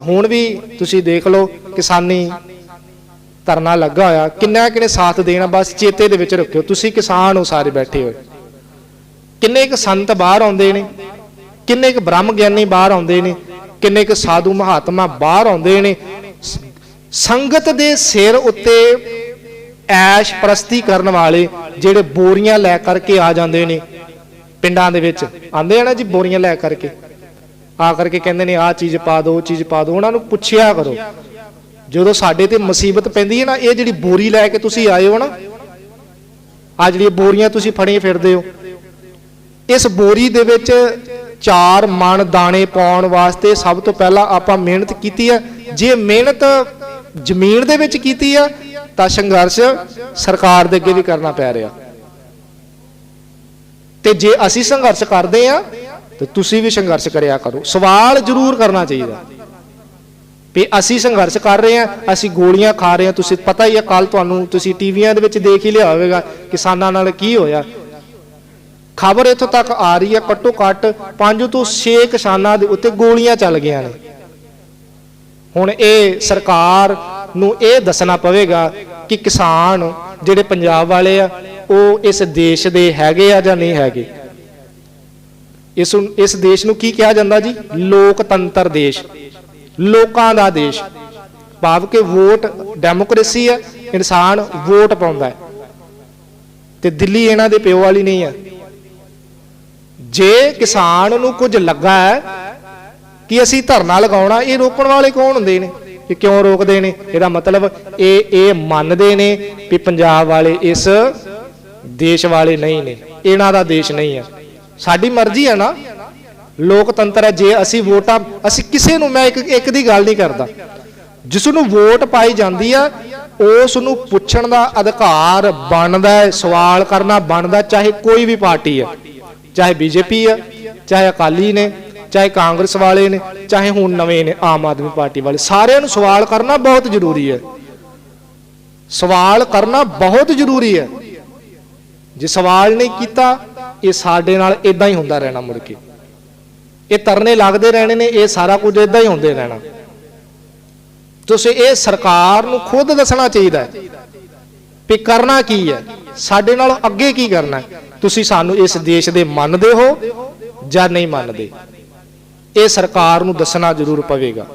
ਹੁਣ ਵੀ ਤੁਸੀਂ ਦੇਖ ਲਓ ਕਿਸਾਨੀ ਧਰਨਾ ਲੱਗਾ ਹੋਇਆ। ਕਿੰਨਾ ਕਿਨੇ ਸਾਥ ਦੇਣਾ, ਬਸ ਚੇਤੇ ਦੇ ਵਿੱਚ ਰੱਖਿਓ। ਤੁਸੀਂ ਕਿਸਾਨ ਹੋ, ਸਾਰੇ ਬੈਠੇ ਹੋ ਕਿੰਨੇ ਕੁ ਸੰਤ ਬਾਹਰ ਆਉਂਦੇ ਨੇ, ਕਿੰਨੇ ਕੁ ਬ੍ਰਹਮ ਗਿਆਨੀ ਬਾਹਰ ਆਉਂਦੇ ਨੇ, ਕਿੰਨੇ ਕੁ ਸਾਧੂ ਮਹਾਤਮਾ ਬਾਹਰ ਆਉਂਦੇ ਨੇ। ਸੰਗਤ ਦੇ ਸਿਰ ਉੱਤੇ ਐਸ਼ ਪ੍ਰਸਤੀ ਕਰਨ ਵਾਲੇ ਜਿਹੜੇ ਬੋਰੀਆਂ ਲੈ ਕਰਕੇ ਆ ਜਾਂਦੇ ਨੇ, ਪਿੰਡਾਂ ਦੇ ਵਿੱਚ। ਆਂਦੇ ਆ ਨਾ ਜੀ ਬੋਰੀਆਂ ਲੈ ਕਰਕੇ? ਆ ਕਰਕੇ ਕਹਿੰਦੇ ਨੇ, ਆਹ ਚੀਜ਼ ਪਾ ਦਿਓ, ਉਹ ਚੀਜ਼ ਪਾ ਦਿਓ। ਉਹਨਾਂ ਨੂੰ ਪੁੱਛਿਆ ਕਰੋ। ਜਦੋਂ ਸਾਡੇ ਤੇ ਮੁਸੀਬਤ ਪੈਂਦੀ ਹੈ ਨਾ, ਇਹ ਜਿਹੜੀ ਬੋਰੀ ਲੈ ਕੇ ਤੁਸੀਂ ਆਏ ਹੋ ਨਾ ਆ ਜਿਹੜੀਆਂ ਬੋਰੀਆਂ ਤੁਸੀਂ ਫੜੀਆਂ ਫਿਰਦੇ ਹੋ, ਇਸ ਬੋਰੀ ਦੇ ਵਿੱਚ ਚਾਰ ਮਣ ਦਾਣੇ ਪਾਉਣ ਵਾਸਤੇ ਸਭ ਤੋਂ ਪਹਿਲਾਂ ਆਪਾਂ ਮਿਹਨਤ ਕੀਤੀ ਹੈ। ਜੇ ਮਿਹਨਤ ਜ਼ਮੀਨ ਦੇ ਵਿੱਚ ਕੀਤੀ ਆ ਤਾਂ ਸੰਘਰਸ਼ ਸਰਕਾਰ ਦੇ ਅੱਗੇ ਵੀ ਕਰਨਾ ਪੈ ਰਿਹਾ। ਤੇ ਜੇ ਅਸੀਂ ਸੰਘਰਸ਼ ਕਰਦੇ ਆ ਤੇ ਤੁਸੀਂ ਵੀ ਸੰਘਰਸ਼ ਕਰਿਆ ਕਰੋ। ਸਵਾਲ ਜ਼ਰੂਰ ਕਰਨਾ ਚਾਹੀਦਾ। ਵੀ ਅਸੀਂ ਸੰਘਰਸ਼ ਕਰ ਰਹੇ ਆ ਅਸੀਂ ਗੋਲੀਆਂ ਖਾ ਰਹੇ ਆ ਤੁਸੀਂ ਪਤਾ ਹੀ ਆ ਕੱਲ ਤੁਹਾਨੂੰ ਤੁਸੀਂ ਟੀਵੀਆਂ ਦੇ ਵਿੱਚ ਦੇਖ ਹੀ ਲਿਆ ਹੋਵੇਗਾ ਕਿਸਾਨਾਂ ਨਾਲ ਕੀ ਹੋਇਆ। ਖਬਰ ਇੱਥੋਂ ਤੱਕ ਆ ਰਹੀ ਹੈ, ਘੱਟੋ ਘੱਟ 5 ਤੋਂ 6 ਕਿਸਾਨਾਂ ਦੇ ਉੱਤੇ ਗੋਲੀਆਂ ਚੱਲ ਗਈਆਂ ਨੇ। ਹੁਣ ਇਹ ਸਰਕਾਰ ਨੂੰ ਇਹ ਦੱਸਣਾ ਪਵੇਗਾ ਕਿ ਕਿਸਾਨ ਜਿਹੜੇ ਪੰਜਾਬ ਵਾਲੇ ਆ, ਉਹ ਇਸ ਦੇਸ਼ ਦੇ ਹੈਗੇ ਆ ਜਾਂ ਨਹੀਂ ਹੈਗੇ। ਇਸ ਇਸ ਦੇਸ਼ ਨੂੰ ਕੀ ਕਿਹਾ ਜਾਂਦਾ ਜੀ? ਲੋਕਤੰਤਰ ਦੇਸ਼। ਲੋਕਾਂ ਦਾ ਦੇਸ਼। ਭਾਵ ਕਿ ਵੋਟ ਡੈਮੋਕ੍ਰੇਸੀ ਹੈ, ਇਨਸਾਨ ਵੋਟ ਪਾਉਂਦਾ ਹੈ। ਤੇ ਦਿੱਲੀ ਇਹਨਾਂ ਦੇ ਪਿਓ ਵਾਲੀ ਨਹੀਂ ਹੈ। ਜੇ ਕਿਸਾਨ ਨੂੰ ਕੁਝ ਲੱਗਾ ਹੈ ਕਿ ਅਸੀਂ ਧਰਨਾ ਲਗਾਉਣਾ, ਇਹ ਰੋਕਣ ਵਾਲੇ ਕੌਣ ਹੁੰਦੇ ਨੇ? ਕਿ ਕਿਉਂ ਰੋਕਦੇ ਨੇ? ਇਹਦਾ ਮਤਲਬ ਇਹ ਇਹ ਮੰਨਦੇ ਨੇ ਵੀ ਪੰਜਾਬ ਵਾਲੇ ਇਸ ਦੇਸ਼ ਵਾਲੇ ਨਹੀਂ ਨੇ। ਇਹਨਾਂ ਦਾ ਦੇਸ਼ ਨਹੀਂ ਹੈ। ਸਾਡੀ ਮਰਜ਼ੀ ਹੈ ਨਾ। ਲੋਕਤੰਤਰ ਹੈ, ਜੇ ਅਸੀਂ ਵੋਟਾਂ, ਅਸੀਂ ਕਿਸੇ ਨੂੰ, ਮੈਂ ਇੱਕ ਇੱਕ ਦੀ ਗੱਲ ਨਹੀਂ ਕਰਦਾ। ਜਿਸ ਨੂੰ ਵੋਟ ਪਾਈ ਜਾਂਦੀ ਆ, ਉਸ ਨੂੰ ਪੁੱਛਣ ਦਾ ਅਧਿਕਾਰ ਬਣਦਾ ਹੈ, ਸਵਾਲ ਕਰਨਾ ਬਣਦਾ ਚਾਹੇ ਕੋਈ ਵੀ ਪਾਰਟੀ ਹੈ। ਚਾਹੇ ਬੀਜੇਪੀ ਹੈ, ਚਾਹੇ ਅਕਾਲੀ ਨੇ, ਚਾਹੇ ਕਾਂਗਰਸ ਵਾਲੇ ਨੇ, ਚਾਹੇ ਹੁਣ ਨਵੇਂ ਨੇ, ਆਮ ਆਦਮੀ ਪਾਰਟੀ ਵਾਲੇ। ਸਾਰਿਆਂ ਨੂੰ ਸਵਾਲ ਕਰਨਾ ਬਹੁਤ ਜ਼ਰੂਰੀ ਹੈ। ਸਵਾਲ ਕਰਨਾ ਬਹੁਤ ਜ਼ਰੂਰੀ ਹੈ। ਜੇ ਸਵਾਲ ਨਹੀਂ ਕੀਤਾ ਇਹ ਸਾਡੇ ਨਾਲ ਇਦਾਂ ਹੀ ਹੁੰਦਾ ਰਹਿਣਾ ਮੁੜ ਕੇ। ਇਹ ਤਰਨੇ ਲੱਗਦੇ ਰਹਿਣੇ ਨੇ, ਇਹ ਸਾਰਾ ਕੁਝ ਇਦਾਂ ਹੀ ਹੁੰਦੇ ਰਹਿਣਾ। ਤੁਸੀਂ ਇਹ ਸਰਕਾਰ ਨੂੰ ਖੁਦ ਦੱਸਣਾ ਚਾਹੀਦਾ ਹੈ ਵੀ ਕਰਨਾ ਕੀ ਹੈ? ਸਾਡੇ ਨਾਲ ਅੱਗੇ ਕੀ ਕਰਨਾ ਤੁਸੀਂ ਸਾਨੂੰ ਇਸ ਦੇਸ਼ ਦੇ ਮੰਨਦੇ ਹੋ ਜਾਂ ਨਹੀਂ ਮੰਨਦੇ? ਇਹ ਸਰਕਾਰ ਨੂੰ ਦੱਸਣਾ ਜ਼ਰੂਰ ਪਵੇਗਾ।